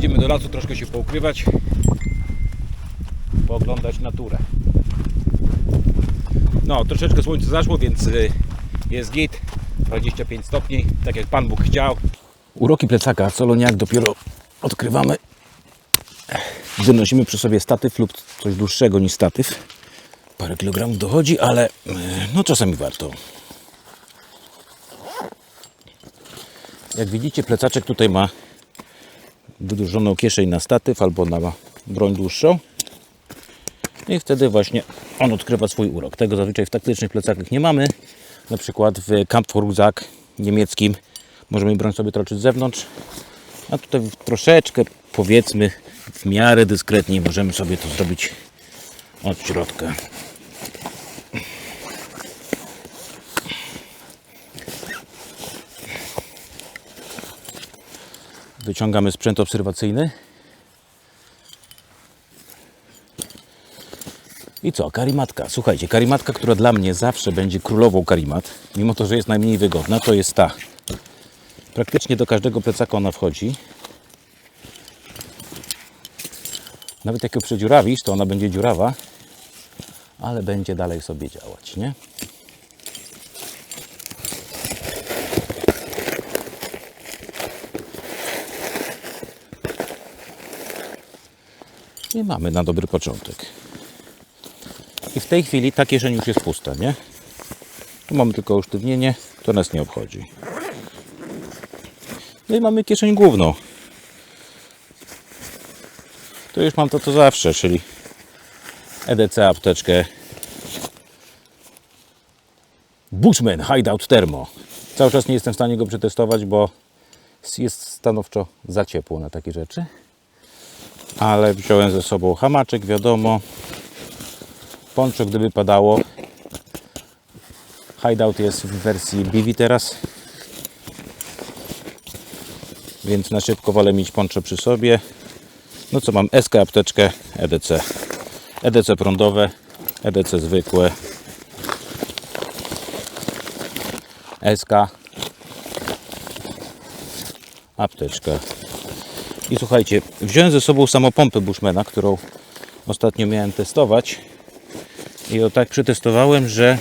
Idziemy do lasu troszkę się poukrywać, pooglądać naturę. No, troszeczkę słońce zaszło, więc y, jest git. 25 stopni, tak jak Pan Bóg chciał. Uroki plecaka, soloniak dopiero odkrywamy, gdy nosimy przy sobie statyw lub coś dłuższego niż statyw. Parę kilogramów dochodzi, ale y, no czasami warto. Jak widzicie, plecaczek tutaj ma wydłużoną kieszeń na statyw albo na broń dłuższą. I wtedy właśnie on odkrywa swój urok. Tego zazwyczaj w taktycznych plecakach nie mamy. Na przykład w Kampfrucksack niemieckim możemy broń sobie troczyć z zewnątrz. A tutaj troszeczkę, powiedzmy, w miarę dyskretnie możemy sobie to zrobić od środka. Wyciągamy sprzęt obserwacyjny. I co? Karimatka. Słuchajcie, karimatka, która dla mnie zawsze będzie królową karimat, mimo to, że jest najmniej wygodna, to jest ta. Praktycznie do każdego plecaka ona wchodzi. Nawet jak ją przedziurawisz, to ona będzie dziurawa, ale będzie dalej sobie działać, nie? I mamy na dobry początek. I w tej chwili ta kieszeń już jest pusta, nie? Tu mamy tylko usztywnienie, to nas nie obchodzi. No i mamy kieszeń główną. Tu już mam to co zawsze, czyli EDC apteczkę Bushman Hideout Thermo. Cały czas nie jestem w stanie go przetestować, bo jest stanowczo za ciepło na takie rzeczy. Ale wziąłem ze sobą hamaczek, wiadomo. Poncho, gdyby padało. Hideout jest w wersji BV teraz. Więc na szybko wolę mieć poncho przy sobie. No co mam? SK apteczkę EDC. EDC prądowe, EDC zwykłe. SK apteczka. I słuchajcie, wziąłem ze sobą samopompę Bushmana, którą ostatnio miałem testować. I ją tak przetestowałem, że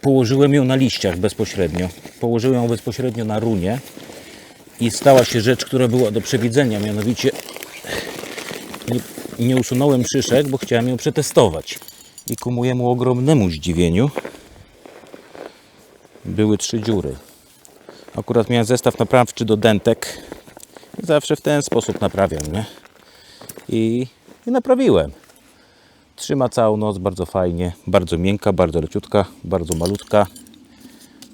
położyłem ją na liściach bezpośrednio. Położyłem ją bezpośrednio na runie i stała się rzecz, która była do przewidzenia, mianowicie nie, usunąłem szyszek, bo chciałem ją przetestować. I ku mojemu ogromnemu zdziwieniu były trzy dziury. Akurat miałem zestaw naprawczy do dentek. Zawsze w ten sposób naprawiam, nie? I, i naprawiłem. Trzyma całą noc, bardzo fajnie, bardzo miękka, bardzo leciutka, bardzo malutka.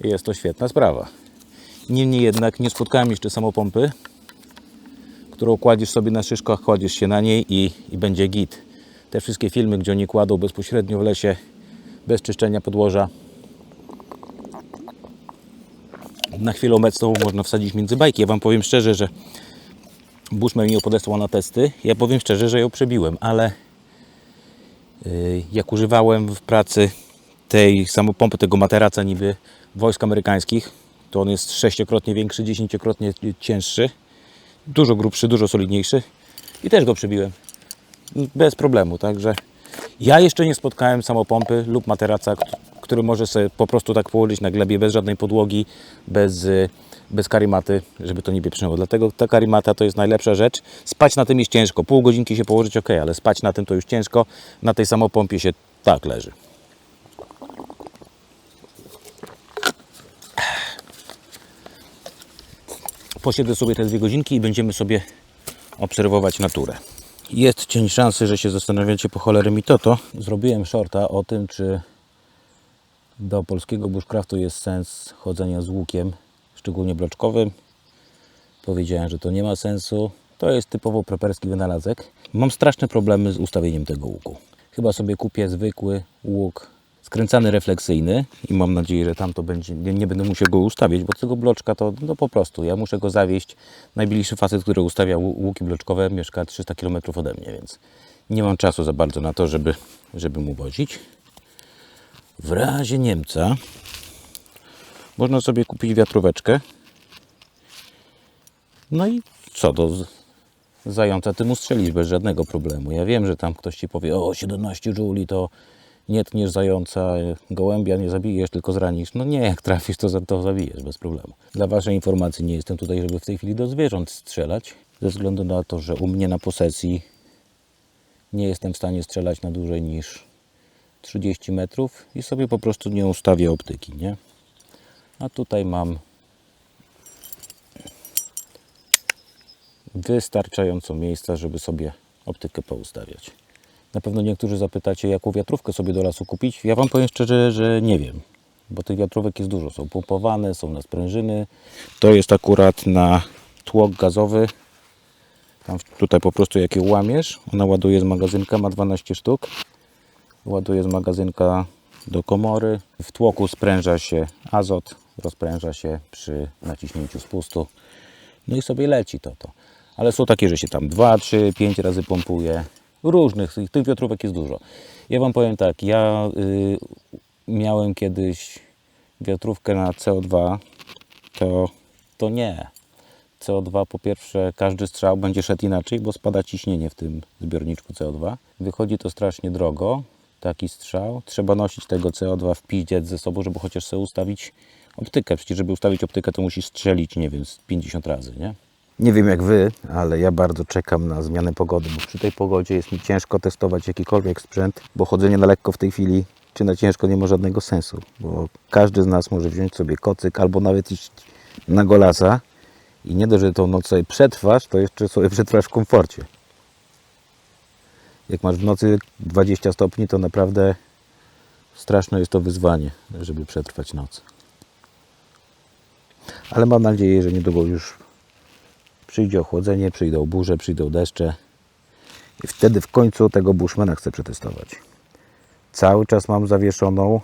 I jest to świetna sprawa. Niemniej jednak nie spotkałem jeszcze samopompy, którą kładziesz sobie na szyszkach, kładziesz się na niej i, i będzie git. Te wszystkie filmy, gdzie oni kładą bezpośrednio w lesie, bez czyszczenia podłoża, na chwilę obecną można wsadzić między bajki. Ja Wam powiem szczerze, że Bushman mi ją podesłał na testy. Ja powiem szczerze, że ją przebiłem, ale yy, jak używałem w pracy tej samopompy, tego materaca niby wojsk amerykańskich, to on jest sześciokrotnie większy, dziesięciokrotnie cięższy, dużo grubszy, dużo solidniejszy i też go przebiłem. Bez problemu, także ja jeszcze nie spotkałem samopompy lub materaca, który może sobie po prostu tak położyć na glebie bez żadnej podłogi, bez, y, bez karimaty, żeby to nie pieprzyło. Dlatego ta karimata to jest najlepsza rzecz. Spać na tym jest ciężko. Pół godzinki się położyć ok, ale spać na tym to już ciężko. Na tej samopompie się tak leży. Posiedzę sobie te dwie godzinki i będziemy sobie obserwować naturę. Jest cień szansy, że się zastanawiacie po cholerę mi to to. Zrobiłem shorta o tym, czy do polskiego bushcraftu jest sens chodzenia z łukiem, szczególnie bloczkowym. Powiedziałem, że to nie ma sensu. To jest typowo preperski wynalazek. Mam straszne problemy z ustawieniem tego łuku. Chyba sobie kupię zwykły łuk skręcany refleksyjny i mam nadzieję, że tam to będzie, nie, nie będę musiał go ustawiać, bo tego bloczka to no po prostu, ja muszę go zawieść. Najbliższy facet, który ustawia łu- łuki bloczkowe mieszka 300 km ode mnie, więc nie mam czasu za bardzo na to, żeby, żeby mu wozić. W razie Niemca można sobie kupić wiatróweczkę. No i co, z- zająca ty mu bez żadnego problemu. Ja wiem, że tam ktoś ci powie, o 17 żuli to nie tniesz zająca, gołębia nie zabijesz, tylko zranisz. No nie, jak trafisz, to, to zabijesz bez problemu. Dla Waszej informacji nie jestem tutaj, żeby w tej chwili do zwierząt strzelać, ze względu na to, że u mnie na posesji nie jestem w stanie strzelać na dłużej niż 30 metrów i sobie po prostu nie ustawię optyki, nie? A tutaj mam wystarczająco miejsca, żeby sobie optykę poustawiać. Na pewno niektórzy zapytacie, jaką wiatrówkę sobie do lasu kupić. Ja Wam powiem szczerze, że nie wiem, bo tych wiatrówek jest dużo. Są pompowane, są na sprężyny. To jest akurat na tłok gazowy. Tam tutaj po prostu jak ją łamiesz, ona ładuje z magazynka, ma 12 sztuk. Ładuje z magazynka do komory. W tłoku spręża się azot, rozpręża się przy naciśnięciu spustu. No i sobie leci to to. Ale są takie, że się tam 2, 3, 5 razy pompuje. Różnych, tych- wiatrówek jest dużo. Ja Wam powiem tak, ja y, miałem kiedyś wiatrówkę na CO2, to, to nie. CO2 po pierwsze każdy strzał będzie szedł inaczej, bo spada ciśnienie w tym zbiorniczku CO2. Wychodzi to strasznie drogo, taki strzał. Trzeba nosić tego CO2 w piździec ze sobą, żeby chociaż sobie ustawić optykę. Przecież żeby ustawić optykę to musisz strzelić, nie wiem, z 50 razy, nie? Nie wiem jak Wy, ale ja bardzo czekam na zmianę pogody, bo przy tej pogodzie jest mi ciężko testować jakikolwiek sprzęt, bo chodzenie na lekko w tej chwili czy na ciężko nie ma żadnego sensu, bo każdy z nas może wziąć sobie kocyk albo nawet iść na golasa i nie dość, że tą noc sobie przetrwasz, to jeszcze sobie przetrwasz w komforcie. Jak masz w nocy 20 stopni, to naprawdę straszne jest to wyzwanie, żeby przetrwać noc. Ale mam nadzieję, że niedługo już przyjdzie ochłodzenie, przyjdą burze, przyjdą deszcze i wtedy w końcu tego Bushmana chcę przetestować. Cały czas mam zawieszoną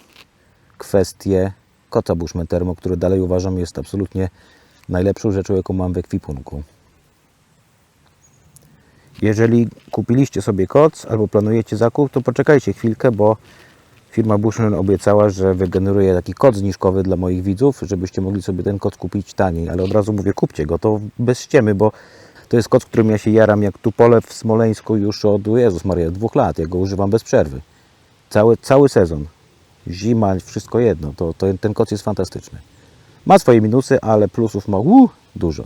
kwestię koca Bushman Thermo, który dalej uważam jest absolutnie najlepszą rzeczą, jaką mam w ekwipunku. Jeżeli kupiliście sobie koc albo planujecie zakup, to poczekajcie chwilkę, bo firma Bushman obiecała, że wygeneruje taki kod zniżkowy dla moich widzów, żebyście mogli sobie ten kod kupić taniej. Ale od razu mówię, kupcie go, to bez ściemy, bo to jest kod, którym ja się jaram jak tupole w Smoleńsku już od, Jezus Maria, dwóch lat. Ja go używam bez przerwy. Cały, cały sezon. Zima, wszystko jedno. To, to, ten koc jest fantastyczny. Ma swoje minusy, ale plusów ma uh, dużo.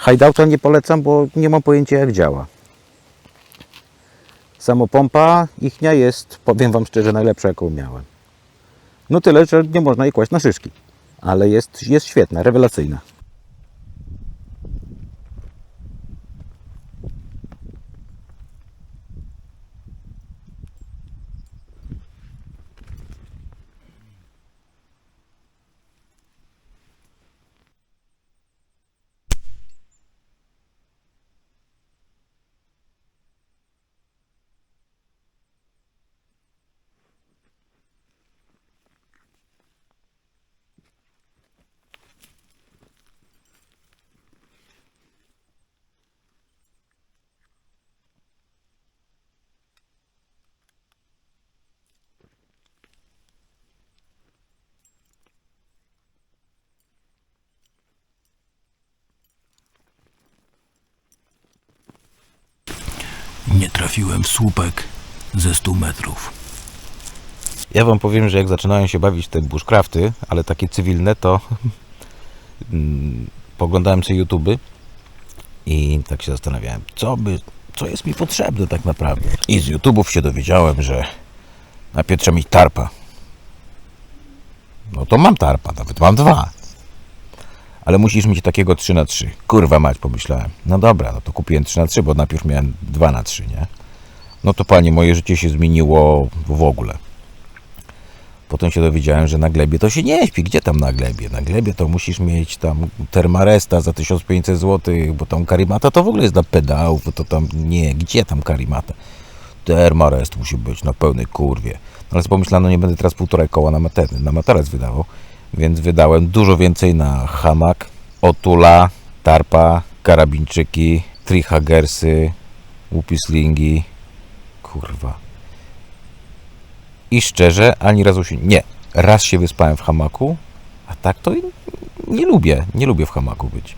Hideouta nie polecam, bo nie mam pojęcia jak działa. Samopompa ichnia jest, powiem Wam szczerze, najlepsza jaką miałem. No tyle, że nie można jej kłaść na szyszki. Ale jest, jest świetna, rewelacyjna. Nie trafiłem w słupek ze 100 metrów. Ja Wam powiem, że jak zaczynają się bawić te bushcrafty, ale takie cywilne, to mm, poglądałem sobie YouTube i tak się zastanawiałem, co by, co jest mi potrzebne tak naprawdę. I z YouTube'ów się dowiedziałem, że najpierw trzeba mieć tarpa. No to mam tarpa, nawet mam dwa. Ale musisz mieć takiego 3 na 3 Kurwa mać, pomyślałem. No dobra, no to kupiłem 3 na 3 bo najpierw miałem 2 na 3 nie? No to panie, moje życie się zmieniło w ogóle. Potem się dowiedziałem, że na glebie to się nie śpi. Gdzie tam na glebie? Na glebie to musisz mieć tam termaresta za 1500 zł, bo tam karimata to w ogóle jest na pedałów, bo to tam nie, gdzie tam karimata? Termarest musi być na pełnej kurwie. No ale pomyślałem, no nie będę teraz półtorej koła na, mater- na materac wydawał, więc wydałem dużo więcej na hamak, otula, tarpa, karabinczyki, trihagersy, łupislingi, kurwa. I szczerze, ani razu się. Nie. Raz się wyspałem w hamaku, a tak to nie lubię. Nie lubię w hamaku być.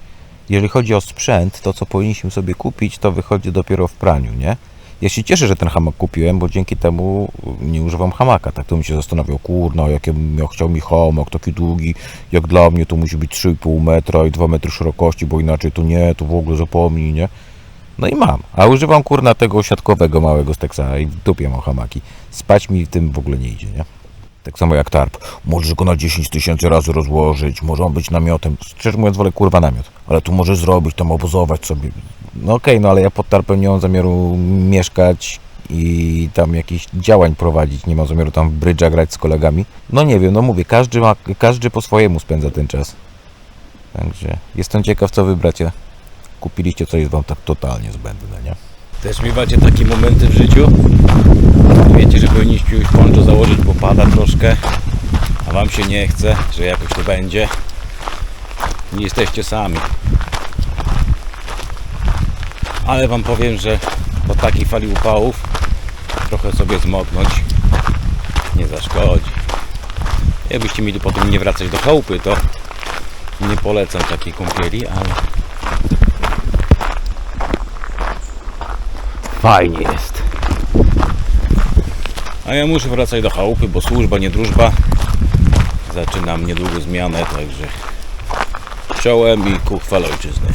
jeżeli chodzi o sprzęt, to co powinniśmy sobie kupić, to wychodzi dopiero w praniu, nie? Ja się cieszę, że ten hamak kupiłem, bo dzięki temu nie używam hamaka. Tak to mi się zastanawiał, kurno, jakie miał, chciał mi hamak taki długi, jak dla mnie to musi być 3,5 metra i 2 metry szerokości, bo inaczej to nie, to w ogóle zapomnij, nie? No i mam. A używam kurna tego siatkowego małego z Texasa i w dupie mam hamaki. Spać mi w tym w ogóle nie idzie, nie? Tak samo jak tarp. Możesz go na 10 tysięcy razy rozłożyć, może on być namiotem. Szczerze mówiąc, wolę kurwa namiot. Ale tu możesz zrobić, tam obozować sobie. No okej, no ale ja pod tarpem nie mam zamiaru mieszkać i tam jakichś działań prowadzić. Nie mam zamiaru tam w brydża grać z kolegami. No nie wiem, no mówię, każdy, ma, każdy po swojemu spędza ten czas. Także jestem ciekaw, co wybracie. Kupiliście, co jest wam tak totalnie zbędne, nie? Też miewacie takie momenty w życiu? Wiecie, że powinniście już poncho założyć, bo pada troszkę, a wam się nie chce, że jakoś to będzie. Nie jesteście sami. Ale wam powiem, że po takiej fali upałów trochę sobie zmoknąć nie zaszkodzi. Jakbyście mieli potem nie wracać do chałupy, to nie polecam takiej kąpieli, ale fajnie jest. A ja muszę wracać do chałupy, bo służba, nie drużba. Zaczynam niedługo zmianę, także czołem i ku chwale ojczyzny.